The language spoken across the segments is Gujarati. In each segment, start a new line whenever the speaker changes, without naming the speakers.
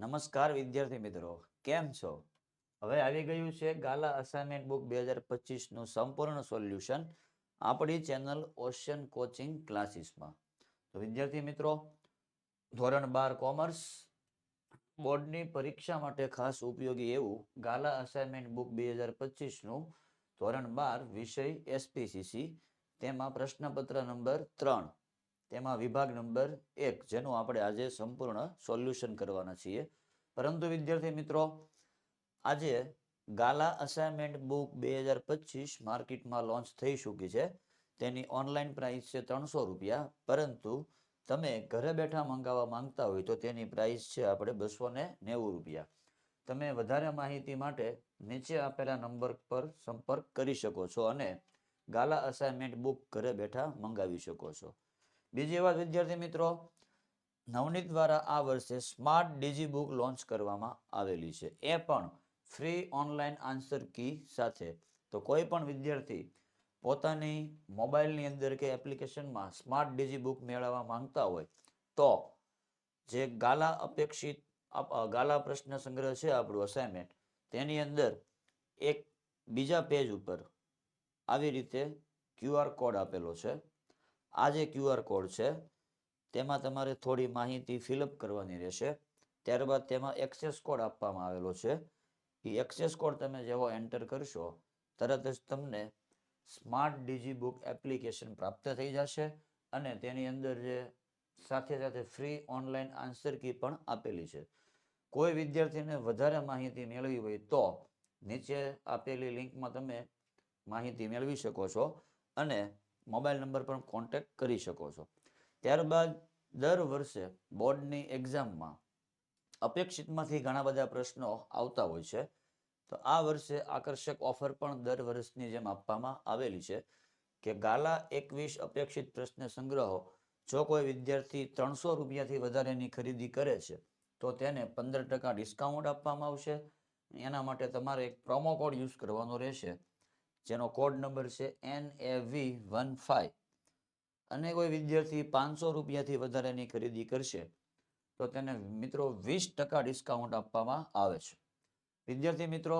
નમસ્કાર વિદ્યાર્થી મિત્રો કેમ છો હવે આવી ગયું છે ગાલા અસાઇનમેન્ટ બુક બે હજાર પચીસનું સંપૂર્ણ સોલ્યુશન આપણી ચેનલ ઓશિયન કોચિંગ ક્લાસીસમાં તો વિદ્યાર્થી મિત્રો ધોરણ બાર કોમર્સ બોર્ડની પરીક્ષા માટે ખાસ ઉપયોગી એવું ગાલા અસાઇનમેન્ટ બુક બે હજાર પચીસનું ધોરણ બાર વિષય એસપીસીસી તેમાં પ્રશ્નપત્ર નંબર ત્રણ તેમાં વિભાગ નંબર એક જેનું આપણે આજે સંપૂર્ણ સોલ્યુશન કરવાના છીએ પરંતુ વિદ્યાર્થી મિત્રો આજે ગાલા અસાઇનમેન્ટ બુક બે હજાર પચીસ માર્કેટમાં લોન્ચ થઈ ચૂકી છે તેની ઓનલાઈન પ્રાઇસ છે ત્રણસો રૂપિયા પરંતુ તમે ઘરે બેઠા મંગાવવા માંગતા હોય તો તેની પ્રાઇસ છે આપણે બસો ને નેવું રૂપિયા તમે વધારે માહિતી માટે નીચે આપેલા નંબર પર સંપર્ક કરી શકો છો અને ગાલા અસાઇનમેન્ટ બુક ઘરે બેઠા મંગાવી શકો છો બીજી વાત વિદ્યાર્થી મિત્રો નવનીત દ્વારા આ વર્ષે સ્માર્ટ ડીજી બુક લોન્ચ કરવામાં આવેલી છે એ પણ ફ્રી ઓનલાઈન આન્સર કી સાથે તો કોઈ પણ વિદ્યાર્થી પોતાની મોબાઈલની અંદર કે એપ્લિકેશનમાં સ્માર્ટ ડીજી બુક મેળવવા માંગતા હોય તો જે ગાલા અપેક્ષિત ગાલા પ્રશ્ન સંગ્રહ છે આપણું અસાઇનમેન્ટ તેની અંદર એક બીજા પેજ ઉપર આવી રીતે ક્યુઆર કોડ આપેલો છે આ જે ક્યુઆર કોડ છે તેમાં તમારે થોડી માહિતી ફિલઅપ કરવાની રહેશે ત્યારબાદ તેમાં એક્સેસ કોડ આપવામાં આવેલો છે એ એક્સેસ કોડ તમે જેવો એન્ટર કરશો તરત જ તમને સ્માર્ટ ડીજી બુક એપ્લિકેશન પ્રાપ્ત થઈ જશે અને તેની અંદર જે સાથે સાથે ફ્રી ઓનલાઈન આન્સર કી પણ આપેલી છે કોઈ વિદ્યાર્થીને વધારે માહિતી મેળવી હોય તો નીચે આપેલી લિંકમાં તમે માહિતી મેળવી શકો છો અને મોબાઈલ નંબર પર કોન્ટેક કરી શકો છો ત્યારબાદ દર વર્ષે બોર્ડની એક્ઝામમાં અપેક્ષિતમાંથી ઘણા બધા પ્રશ્નો આવતા હોય છે તો આ વર્ષે આકર્ષક ઓફર પણ દર વર્ષની જેમ આપવામાં આવેલી છે કે ગાલા એકવીસ અપેક્ષિત પ્રશ્ન સંગ્રહો જો કોઈ વિદ્યાર્થી ત્રણસો રૂપિયાથી વધારેની ખરીદી કરે છે તો તેને પંદર ટકા ડિસ્કાઉન્ટ આપવામાં આવશે એના માટે તમારે એક પ્રોમો કોડ યુઝ કરવાનો રહેશે જેનો કોડ નંબર છે N A V one five અને કોઈ વિદ્યાર્થી પાંચસો રૂપિયાથી વધારેની ખરીદી કરશે તો તેને મિત્રો વીસ ટકા ડિસ્કાઉન્ટ આપવામાં આવે છે વિદ્યાર્થી મિત્રો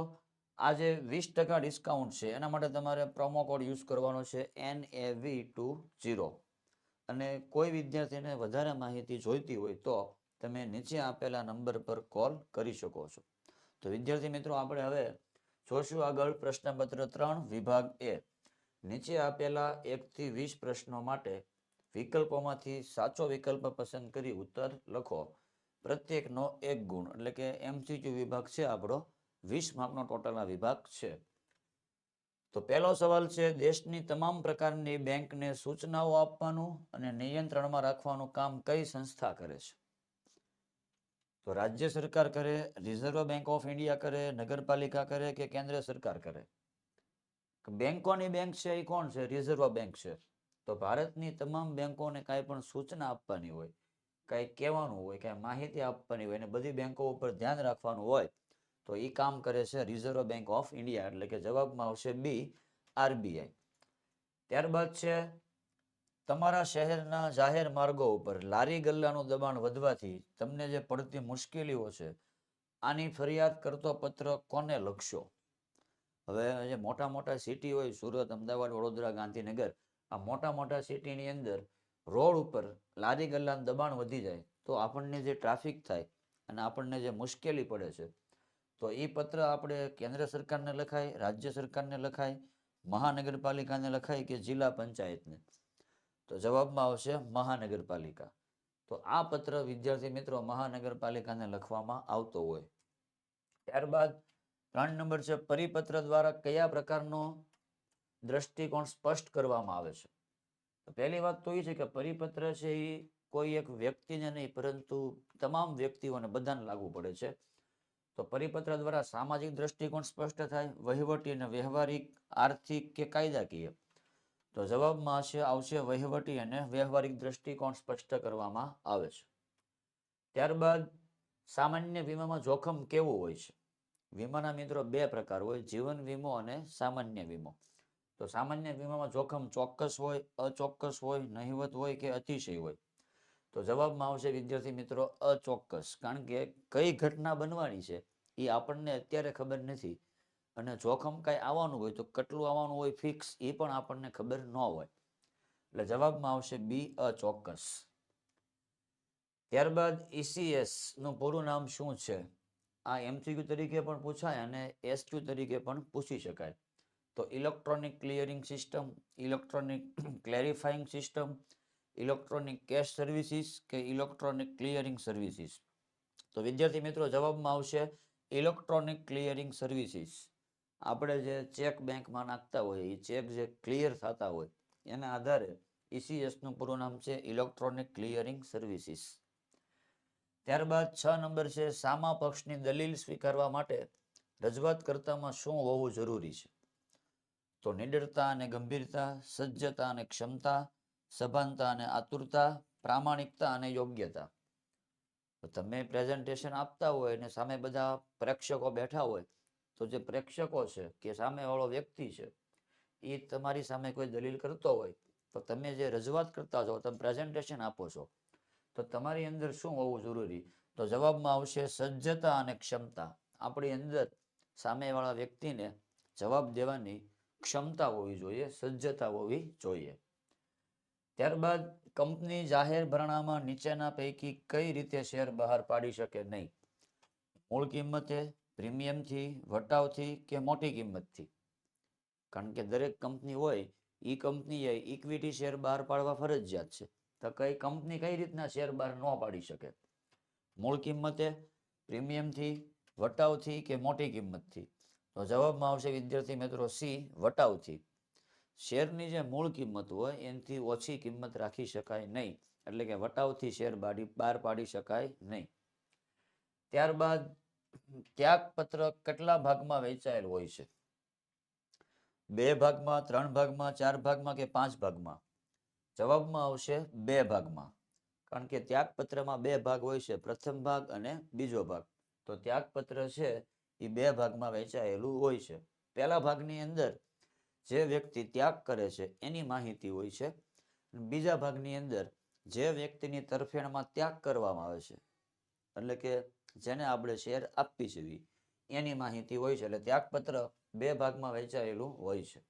આ જે વીસ ટકા ડિસ્કાઉન્ટ છે એના માટે તમારે પ્રોમો કોડ યુઝ કરવાનો છે N A V two zero અને કોઈ વિદ્યાર્થીને વધારે માહિતી જોઈતી હોય તો તમે નીચે આપેલા નંબર પર કોલ કરી શકો છો તો વિદ્યાર્થી મિત્રો આપણે હવે જોશું આગળ પ્રશ્નપત્ર ત્રણ વિભાગ એ નીચે આપેલા એકથી વીસ પ્રશ્નો માટે વિકલ્પોમાંથી સાચો વિકલ્પ પસંદ કરી ઉત્તર લખો પ્રત્યેકનો એક ગુણ એટલે કે એમસીક્યુ વિભાગ છે આપણો વીસ માર્કનો ટોટલના વિભાગ છે તો પહેલો સવાલ છે દેશની તમામ પ્રકારની બેંકને સૂચનાઓ આપવાનું અને નિયંત્રણમાં રાખવાનું કામ કઈ સંસ્થા કરે છે તો રાજ્ય સરકાર કરે રિઝર્વ બેંક ઓફ ઇન્ડિયા કરે નગરપાલિકા કરે કે કેન્દ્ર સરકાર કરે બેંકોની બેંક છે એ કોણ છે રિઝર્વ બેંક છે તો ભારતની તમામ બેંકોને કાંઈ પણ સૂચના આપવાની હોય કાંઈ કહેવાનું હોય કાંઈ માહિતી આપવાની હોય અને બધી બેંકો ઉપર ધ્યાન રાખવાનું હોય તો એ કામ કરે છે રિઝર્વ બેંક ઓફ ઇન્ડિયા એટલે કે જવાબમાં આવશે બી આરબીઆઈ ત્યારબાદ છે તમારા શહેરના જાહેર માર્ગો ઉપર લારી ગલ્લાનું દબાણ વધવાથી તમને જે પડતી મુશ્કેલીઓ છે આની ફરિયાદ કરતો પત્ર કોને લખશો હવે જે મોટા મોટા સિટી હોય સુરત અમદાવાદ વડોદરા ગાંધીનગર આ મોટા મોટા સિટીની અંદર રોડ ઉપર લારી ગલ્લાનું દબાણ વધી જાય તો આપણને જે ટ્રાફિક થાય અને આપણને જે મુશ્કેલી પડે છે તો એ પત્ર આપણે કેન્દ્ર સરકારને લખાય રાજ્ય સરકારને લખાય મહાનગરપાલિકાને લખાય કે જિલ્લા પંચાયતને તો જવાબમાં આવશે મહાનગરપાલિકા તો આ પત્ર વિદ્યાર્થી મિત્રો મહાનગરપાલિકાને લખવામાં આવતો હોય ત્યારબાદ ત્રણ નંબર છે પરિપત્ર દ્વારા કયા પ્રકારનો દ્રષ્ટિકોણ સ્પષ્ટ કરવામાં આવે છે પહેલી વાત તો એ છે કે પરિપત્ર છે એ કોઈ એક વ્યક્તિને નહીં પરંતુ તમામ વ્યક્તિઓને બધાને લાગુ પડે છે તો પરિપત્ર દ્વારા સામાજિક દ્રષ્ટિકોણ સ્પષ્ટ થાય વહીવટી અને વ્યવહારિક આર્થિક કે કાયદાકીય તો જવાબમાં છે આવશે વહીવટી અને વ્યવહારિક દ્રષ્ટિકોણ સ્પષ્ટ કરવામાં આવે છે ત્યારબાદ સામાન્ય વીમામાં જોખમ કેવું હોય છે વીમાના મિત્રો બે પ્રકાર હોય જીવન વીમો અને સામાન્ય વીમો તો સામાન્ય વીમામાં જોખમ ચોક્કસ હોય અચોક્કસ હોય નહિવત હોય કે અતિશય હોય તો જવાબમાં આવશે વિદ્યાર્થી મિત્રો અચોક્કસ કારણ કે કઈ ઘટના બનવાની છે એ આપણને અત્યારે ખબર નથી અને જોખમ કાંઈ આવવાનું હોય તો કેટલું આવવાનું હોય ફિક્સ એ પણ આપણને ખબર ન હોય એટલે જવાબમાં આવશે બી અચોક્કસ ત્યારબાદ ઈસીએસ e નું પૂરું નામ શું છે આ એમસીક્યુ તરીકે પણ પૂછાય અને એસક્યુ તરીકે પણ પૂછી શકાય તો electronic clearing system electronic clarifying system electronic cash services કે ઇલેક્ટ્રોનિક ક્લિયરિંગ સર્વિસીસ તો વિદ્યાર્થી મિત્રો જવાબમાં આવશે ઇલેક્ટ્રોનિક ક્લિયરિંગ સર્વિસીસ આપણે જે ચેક બેંકમાં નાખતા હોય એ ચેક જે ક્લિયર થતા હોય એના આધારે ઈસીએસનું પૂરું નામ છે ઇલેક્ટ્રોનિક ક્લિયરિંગ સર્વિસીસ ત્યારબાદ છ નંબર છે સામા પક્ષની દલીલ સ્વીકારવા માટે રજૂઆત કરતામાં શું હોવું જરૂરી છે તો નિડરતા અને ગંભીરતા સજ્જતા અને ક્ષમતા સભાનતા અને આતુરતા પ્રામાણિકતા અને યોગ્યતા તમે પ્રેઝન્ટેશન આપતા હોય અને સામે બધા પ્રેક્ષકો બેઠા હોય તો જે પ્રેક્ષકો છે કે સામેવાળો વ્યક્તિ છે એ તમારી સામે કોઈ દલીલ કરતો હોય તો તમે જે રજૂઆત કરતા છો તમે પ્રેઝન્ટેશન આપો છો તો તમારી અંદર શું હોવું જરૂરી તો જવાબમાં આવશે સજ્જતા અને ક્ષમતા આપણી અંદર સામેવાળા વ્યક્તિને જવાબ દેવાની ક્ષમતા હોવી જોઈએ સજ્જતા હોવી જોઈએ ત્યારબાદ કંપની જાહેર ભરણામાં નીચેના પૈકી કઈ રીતે શેર બહાર પાડી શકે નહીં મૂળ કિંમતે પ્રીમિયમથી વટાવથી કે મોટી કિંમતથી કારણ કે દરેક કંપની હોય એ કંપનીએ ઇક્વિટી શેર બહાર પાડવા ફરજિયાત છે તો કઈ કંપની કઈ રીતના શેર બહાર ન પાડી શકે મૂળ કિંમતે પ્રીમિયમથી વટાવથી કે મોટી કિંમતથી તો જવાબમાં આવશે વિદ્યાર્થી મિત્રો સી વટાવથી શેરની જે મૂળ કિંમત હોય એનાથી ઓછી કિંમત રાખી શકાય નહીં એટલે કે વટાવથી શેર બાડી બહાર પાડી શકાય નહીં ત્યારબાદ પત્ર કેટલા ભાગમાં વેચાયેલ હોય છે બે ભાગમાં ત્રણ ભાગમાં ચાર ભાગમાં કે પાંચ ભાગમાં જવાબમાં આવશે બે ભાગમાં કારણ કે ત્યાગપત્રમાં બે ભાગ હોય છે પ્રથમ ભાગ અને બીજો ભાગ તો ત્યાગપત્ર છે એ બે ભાગમાં વેચાયેલું હોય છે પહેલા ભાગની અંદર જે વ્યક્તિ ત્યાગ કરે છે એની માહિતી હોય છે બીજા ભાગની અંદર જે વ્યક્તિની તરફેણમાં ત્યાગ કરવામાં આવે છે એટલે કે જેને આપણે શેર આપવી છે એની માહિતી હોય છે એટલે ત્યાગપત્ર બે ભાગમાં વહેંચાયેલું હોય છે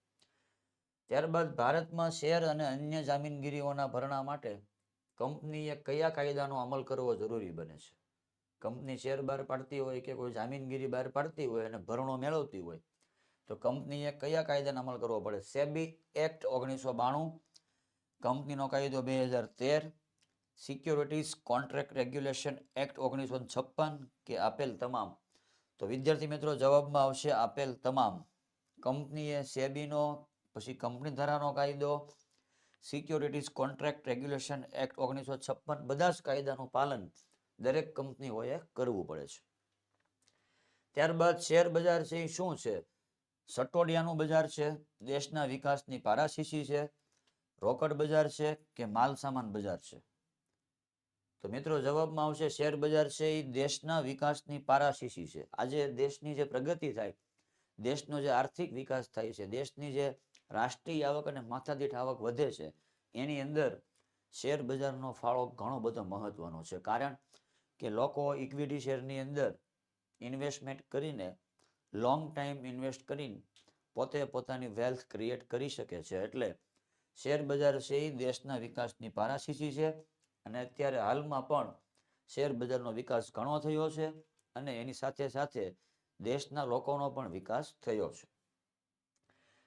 ત્યારબાદ ભારતમાં શેર અને અન્ય જામીનગીરીઓના ભરણા માટે કંપનીએ કયા કાયદાનો અમલ કરવો જરૂરી બને છે કંપની શેર બહાર પાડતી હોય કે કોઈ જામીનગીરી બહાર પાડતી હોય અને ભરણો મેળવતી હોય તો કંપનીએ કયા કાયદાનો અમલ કરવો પડે સેબી એક્ટ ઓગણીસો બાણું કંપનીનો કાયદો બે હજાર તેર સિક્યોરિટીઝ કોન્ટ્રાક્ટ રેગ્યુલેશન એક્ટ ઓગણીસો છપ્પન કે આપેલ તમામ તો વિદ્યાર્થી મિત્રો જવાબમાં આવશે આપેલ તમામ કંપનીએ સેબીનો પછી કંપની ધારાનો કાયદો સિક્યોરિટીઝ કોન્ટ્રાક્ટ રેગ્યુલેશન એક્ટ ઓગણીસો છપ્પન બધા જ કાયદાનું પાલન દરેક કંપનીઓએ કરવું પડે છે ત્યારબાદ શેર બજાર છે એ શું છે સટોડિયાનું બજાર છે દેશના વિકાસની પારાશીશી છે રોકડ બજાર છે કે માલ સામાન બજાર છે તો મિત્રો જવાબમાં આવશે શેર બજાર છે એ દેશના વિકાસની પારાશીશી છે આજે દેશની જે પ્રગતિ થાય દેશનો જે આર્થિક વિકાસ થાય છે દેશની જે રાષ્ટ્રીય આવક અને માથાદીઠ આવક વધે છે એની અંદર શેર બજારનો ફાળો ઘણો બધો મહત્વનો છે કારણ કે લોકો ઇક્વિટી શેરની અંદર ઇન્વેસ્ટમેન્ટ કરીને લોંગ ટાઈમ ઇન્વેસ્ટ કરીને પોતે પોતાની વેલ્થ ક્રિએટ કરી શકે છે એટલે શેર બજાર છે એ દેશના વિકાસની પારાશીશી છે અને અત્યારે હાલમાં પણ શેર બજારનો વિકાસ ઘણો થયો છે અને એની સાથે સાથે દેશના લોકોનો પણ વિકાસ થયો છે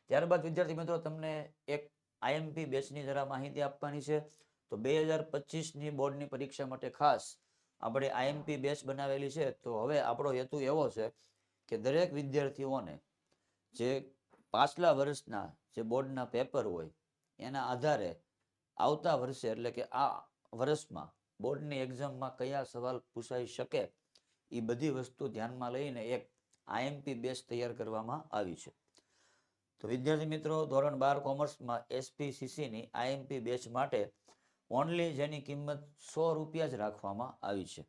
ત્યારબાદ વિદ્યાર્થી મિત્રો તમને એક આઈએમપી બેચની જરા માહિતી આપવાની છે તો બે હજાર પચીસની બોર્ડની પરીક્ષા માટે ખાસ આપણે આઈએમપી બેચ બનાવેલી છે તો હવે આપણો હેતુ એવો છે કે દરેક વિદ્યાર્થીઓને જે પાછલા વર્ષના જે બોર્ડના પેપર હોય એના આધારે આવતા વર્ષે એટલે કે આ વર્ષમાં બોર્ડની એક્ઝામમાં કયા સવાલ પૂછાઈ શકે એ બધી વસ્તુ ધ્યાનમાં લઈને એક આઈએમપી બેચ તૈયાર કરવામાં આવી છે તો વિદ્યાર્થી મિત્રો ધોરણ બાર કોમર્સમાં એસપીસીસીની આઈએમપી બેચ માટે ઓનલી જેની કિંમત સો રૂપિયા જ રાખવામાં આવી છે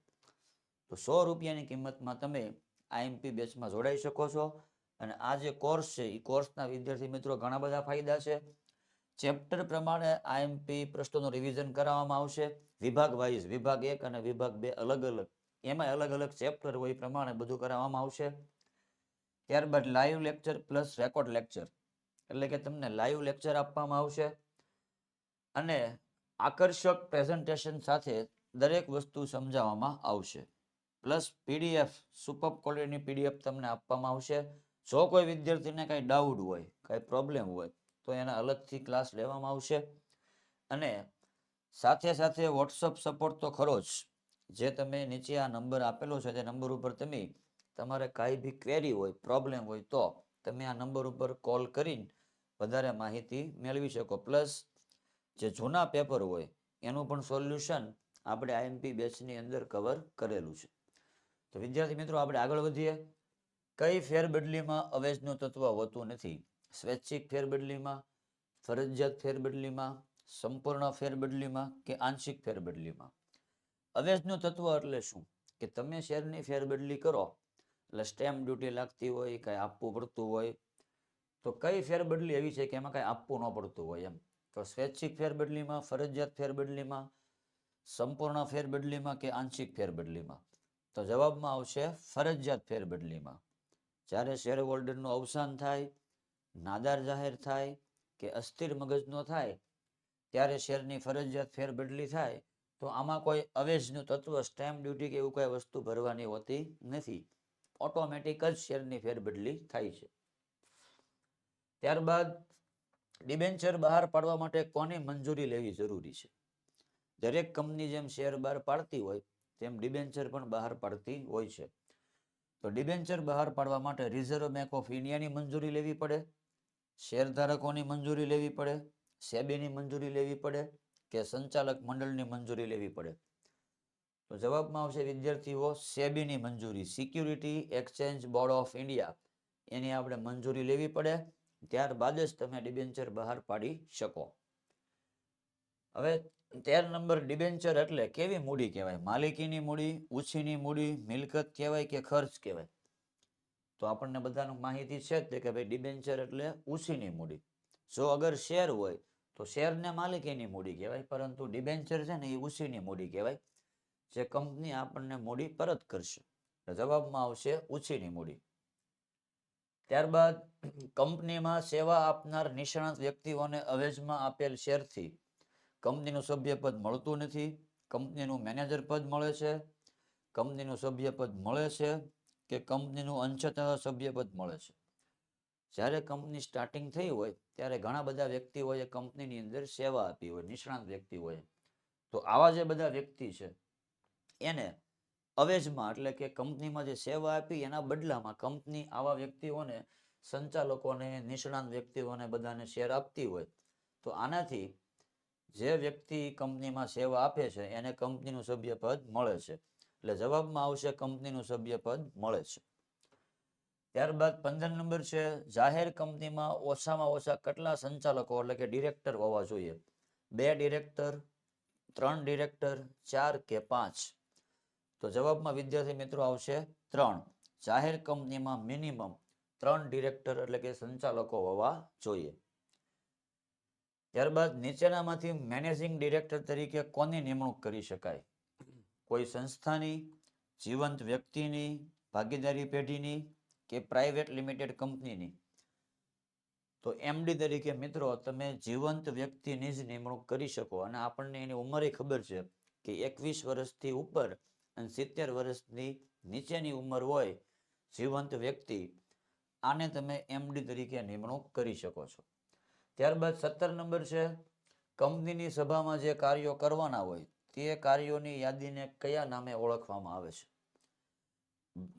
તો સો રૂપિયાની કિંમતમાં તમે આઈએમપી બેચમાં જોડાઈ શકો છો અને આ જે કોર્સ છે એ કોર્સના વિદ્યાર્થી મિત્રો ઘણા બધા ફાયદા છે ચેપ્ટર પ્રમાણે આઈએમપી પ્રશ્નોનું રિવિઝન કરાવવામાં આવશે વિભાગ વાઇઝ વિભાગ એક અને વિભાગ બે અલગ અલગ એમાં અલગ અલગ ચેપ્ટર હોય પ્રમાણે બધું કરાવવામાં આવશે ત્યારબાદ live lecture plus record lecture એટલે કે તમને લાઈવ લેક્ચર આપવામાં આવશે અને આકર્ષક પ્રેઝન્ટેશન સાથે દરેક વસ્તુ સમજાવવામાં આવશે પ્લસ પીડીએફ સુપર ક્વોલિટીની પીડીએફ તમને આપવામાં આવશે જો કોઈ વિદ્યાર્થીને કાંઈ ડાઉટ હોય કાંઈ પ્રોબ્લેમ હોય તો એના અલગથી ક્લાસ લેવામાં આવશે અને સાથે સાથે વોટ્સઅપ સપોર્ટ તો ખરો જ જે તમે નીચે આ નંબર આપેલો છે તે નંબર ઉપર તમે તમારે કાંઈ બી ક્વેરી હોય પ્રોબ્લેમ હોય તો તમે આ નંબર ઉપર કોલ કરીને વધારે માહિતી મેળવી શકો પ્લસ જે જૂના પેપર હોય એનું પણ સોલ્યુશન આપણે આઈએમપી બેચની અંદર કવર કરેલું છે તો વિદ્યાર્થી મિત્રો આપણે આગળ વધીએ કઈ ફેરબદલીમાં અવેજનું તત્વ હોતું નથી સ્વૈચ્છિક ફેરબદલીમાં ફરજિયાત ફેરબદલીમાં સંપૂર્ણ ફેરબદલીમાં કે આંશિક ફેરબદલીમાં અવેજનું તત્વ એટલે શું કે તમે શેરની ફેરબદલી કરો એટલે સ્ટેમ્પ ડ્યુટી લાગતી હોય કાંઈ આપવું પડતું હોય તો કઈ ફેરબદલી એવી છે કે એમાં કાંઈ આપવું ન પડતું હોય એમ તો સ્વૈચ્છિક ફેરબદલીમાં ફરજિયાત ફેરબદલીમાં સંપૂર્ણ ફેરબદલીમાં કે આંશિક ફેરબદલીમાં તો જવાબમાં આવશે ફરજિયાત ફેરબદલીમાં જ્યારે શેર હોલ્ડરનું અવસાન થાય નાદાર જાહેર થાય કે અસ્થિર મગજનો થાય ત્યારે શેરની ફરજિયાત ફેરબદલી થાય તો આમાં કોઈ અવેજનું તત્વ સ્ટેમ્પ ડ્યુટી કે એવું કોઈ વસ્તુ ભરવાની હોતી નથી ઓટોમેટિક જ શેરની ફેરબદલી થાય છે ત્યારબાદ ડિબેન્ચર બહાર પાડવા માટે કોની મંજૂરી લેવી જરૂરી છે દરેક કંપની જેમ શેર બહાર પાડતી હોય તેમ ડિબેન્ચર પણ બહાર પાડતી હોય છે તો ડિબેન્ચર બહાર પાડવા માટે રિઝર્વ બેંક ઓફ ઇન્ડિયાની મંજૂરી લેવી પડે શેરધારકોની મંજૂરી લેવી પડે સેબીની મંજૂરી લેવી પડે કે સંચાલક મંડળની મંજૂરી લેવી પડે તો જવાબમાં આવશે વિદ્યાર્થીઓ સેબીની મંજૂરી security exchange board of India એની આપણે મંજૂરી લેવી પડે ત્યારબાદ જ તમે ડિબેન્ચર બહાર પાડી શકો હવે તેર નંબર ડિબેન્ચર એટલે કેવી મૂડી કહેવાય માલિકીની મૂડી ઉછીની મૂડી મિલકત કહેવાય કે ખર્ચ કહેવાય તો આપણને બધાનું માહિતી છે જ કે ભાઈ ડિબેન્ચર એટલે ઉછીની મૂડી જો અગર શેર હોય તો શેરને માલિકીની મૂડી કહેવાય પરંતુ ડિબેન્ચર છે ને એ ઉછીની મૂડી કહેવાય જે કંપની આપણને મૂડી પરત કરશે જવાબમાં આવશે ઉછીની મૂડી ત્યારબાદ કંપનીમાં સેવા આપનાર નિષ્ણાત વ્યક્તિઓને અવેજમાં આપેલ શેરથી કંપનીનું સભ્યપદ મળતું નથી કંપનીનું મેનેજર પદ મળે છે કંપનીનું સભ્યપદ મળે છે કે કંપનીનું અંશતઃ સભ્યપદ મળે છે જ્યારે કંપની સ્ટાર્ટિંગ થઈ હોય ત્યારે ઘણા બધા વ્યક્તિઓએ કંપનીની અંદર સેવા આપી હોય નિષ્ણાંત વ્યક્તિઓએ તો આવા જે બધા વ્યક્તિ છે એને અવેજમાં એટલે કે કંપનીમાં જે સેવા આપી એના બદલામાં કંપની આવા વ્યક્તિઓને સંચાલકોને નિષ્ણાંત વ્યક્તિઓને બધાને શેર આપતી હોય તો આનાથી જે વ્યક્તિ કંપનીમાં સેવા આપે છે એને કંપનીનું સભ્યપદ મળે છે એટલે જવાબમાં આવશે કંપનીનું સભ્ય પદ મળે છે ત્યારબાદ પંદર નંબર છે જાહેર કંપનીમાં ઓછામાં ઓછા કેટલા સંચાલકો એટલે કે ડિરેક્ટર હોવા જોઈએ બે ડિરેક્ટર ત્રણ ડિરેક્ટર ચાર કે પાંચ તો જવાબમાં વિદ્યાર્થી મિત્રો આવશે ત્રણ જાહેર કંપનીમાં મિનિમમ ત્રણ ડિરેક્ટર એટલે કે સંચાલકો હોવા જોઈએ ત્યારબાદ નીચેનામાંથી મેનેજિંગ ડિરેક્ટર તરીકે કોની નિમણૂક કરી શકાય કોઈ સંસ્થાની જીવંત વ્યક્તિની ભાગીદારી પેઢીની કે પ્રાઇવેટ લિમિટેડ કંપનીની તો એમડી તરીકે મિત્રો તમે જીવંત વ્યક્તિની જ નિમણૂક કરી શકો અને આપણને એની ઉંમરે ખબર છે કે એકવીસ વર્ષથી ઉપર અને સિત્તેર વર્ષની નીચેની ઉંમર હોય જીવંત વ્યક્તિ આને તમે એમડી તરીકે નિમણૂક કરી શકો છો ત્યારબાદ સત્તર નંબર છે કંપનીની સભામાં જે કાર્યો કરવાના હોય તે કાર્યોની યાદીને કયા નામે ઓળખવામાં આવે છે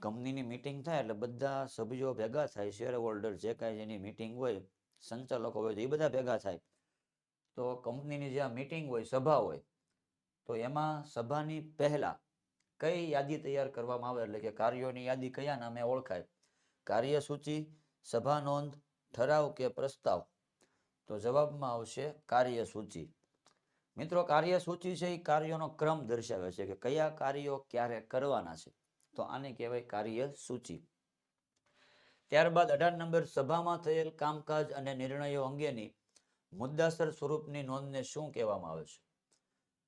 કંપનીની મિટિંગ થાય એટલે બધા સભ્યો ભેગા થાય શેર હોલ્ડર જે કાંઈ જેની મિટિંગ હોય સંચાલકો હોય તો એ બધા ભેગા થાય તો કંપનીની જ્યાં મિટિંગ હોય સભા હોય તો એમાં સભાની પહેલાં કઈ યાદી તૈયાર કરવામાં આવે એટલે કે કાર્યોની યાદી કયા નામે ઓળખાય કાર્યસૂચિ સભા નોંધ ઠરાવ કે પ્રસ્તાવ તો જવાબમાં આવશે કાર્યસૂચિ મિત્રો કાર્ય સૂચિ છે એ કાર્યોનો ક્રમ દર્શાવે છે કે કયા કાર્યો ક્યારે કરવાના છે તો આને કહેવાય કાર્ય સૂચિ ત્યારબાદ અઢાર નંબર સભામાં થયેલ કામકાજ અને નિર્ણયો અંગેની મુદ્દાસર સ્વરૂપની નોંધને શું કહેવામાં આવે છે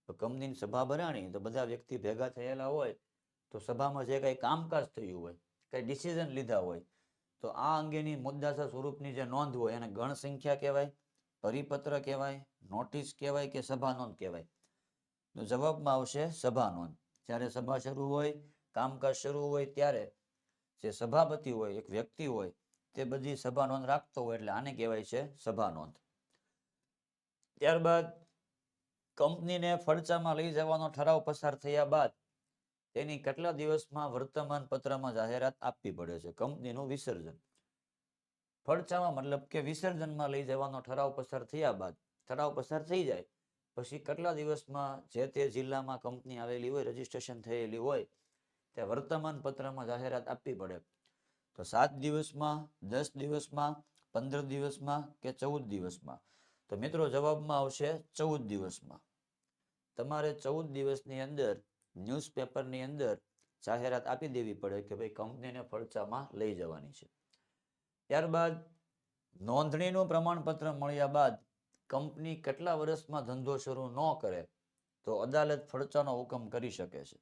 તો કંપનીની સભા ભરાણી તો બધા વ્યક્તિ ભેગા થયેલા હોય તો સભામાં જે કંઈ કામકાજ થયું હોય કંઈ ડિસિઝન લીધા હોય તો આ અંગેની મુદ્દાસર સ્વરૂપની જે નોંધ હોય એને ગણ સંખ્યા કહેવાય પરિપત્ર કહેવાય નોટિસ કહેવાય કે સભા નોંધ કહેવાય તો જવાબમાં આવશે સભા નોંધ જ્યારે સભા શરૂ હોય કામકાજ શરૂ હોય ત્યારે જે સભાપતિ હોય એક વ્યક્તિ હોય તે બધી સભા નોંધ રાખતો હોય એટલે આને કહેવાય છે સભા નોંધ ત્યારબાદ કંપનીને ફડચામાં લઈ જવાનો ઠરાવ પસાર થયા બાદ તેની કેટલા દિવસમાં વર્તમાન પત્રમાં જાહેરાત આપવી પડે છે કંપનીનું વિસર્જન ફરચામાં મતલબ કે વિસર્જનમાં લઈ જવાનો ઠરાવ પસાર થયા બાદ ઠરાવ પસાર થઈ જાય પછી કેટલા દિવસમાં જે તે જિલ્લામાં કંપની આવેલી હોય રજીસ્ટ્રેશન થયેલી હોય તે વર્તમાન પત્રમાં જાહેરાત આપવી પડે તો સાત દિવસમાં દસ દિવસમાં પંદર દિવસમાં કે ચૌદ દિવસમાં તો મિત્રો જવાબમાં આવશે ચૌદ દિવસમાં તમારે ચૌદ દિવસની અંદર ન્યૂઝપેપરની અંદર જાહેરાત આપી દેવી પડે કે ભાઈ કંપનીને ફરચામાં લઈ જવાની છે ત્યારબાદ નોંધણીનું પ્રમાણપત્ર મળ્યા બાદ કંપની કેટલા વર્ષમાં ધંધો શરૂ ન કરે તો અદાલત ફડચાનો હુકમ કરી શકે છે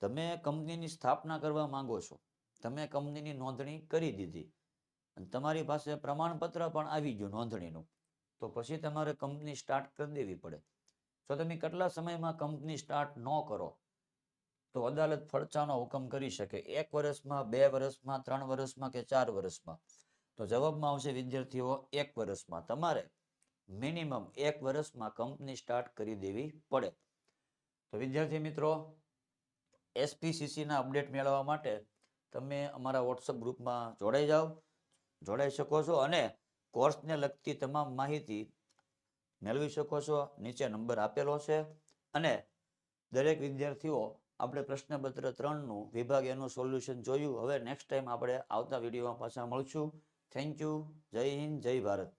તમે કંપનીની સ્થાપના કરવા માંગો છો તમે કંપનીની નોંધણી કરી દીધી અને તમારી પાસે પ્રમાણપત્ર પણ આવી ગયું નોંધણીનું તો પછી તમારે કંપની સ્ટાર્ટ કરી દેવી પડે તો તમે કેટલા સમયમાં કંપની સ્ટાર્ટ ન કરો તો અદાલત ફડચાનો હુકમ કરી શકે એક વર્ષમાં બે વર્ષમાં ત્રણ વર્ષમાં કે ચાર વર્ષમાં તો જવાબમાં આવશે વિદ્યાર્થીઓ એક વર્ષમાં તમારે મિનિમમ એક વર્ષમાં કંપની સ્ટાર્ટ કરી દેવી પડે તો વિદ્યાર્થી મિત્રો એસપીસીસીના અપડેટ મેળવવા માટે તમે અમારા વોટ્સઅપ ગ્રુપમાં જોડાઈ જાઓ જોડાઈ શકો છો અને કોર્સને લગતી તમામ માહિતી મેળવી શકો છો નીચે નંબર આપેલો છે અને દરેક વિદ્યાર્થીઓ આપણે પ્રશ્નપત્ર ત્રણનું વિભાગ એનું સોલ્યુશન જોયું હવે નેક્સ્ટ ટાઈમ આપણે આવતા વિડીયોમાં પાછા મળશું થેન્ક યુ જય હિન્દ જય ભારત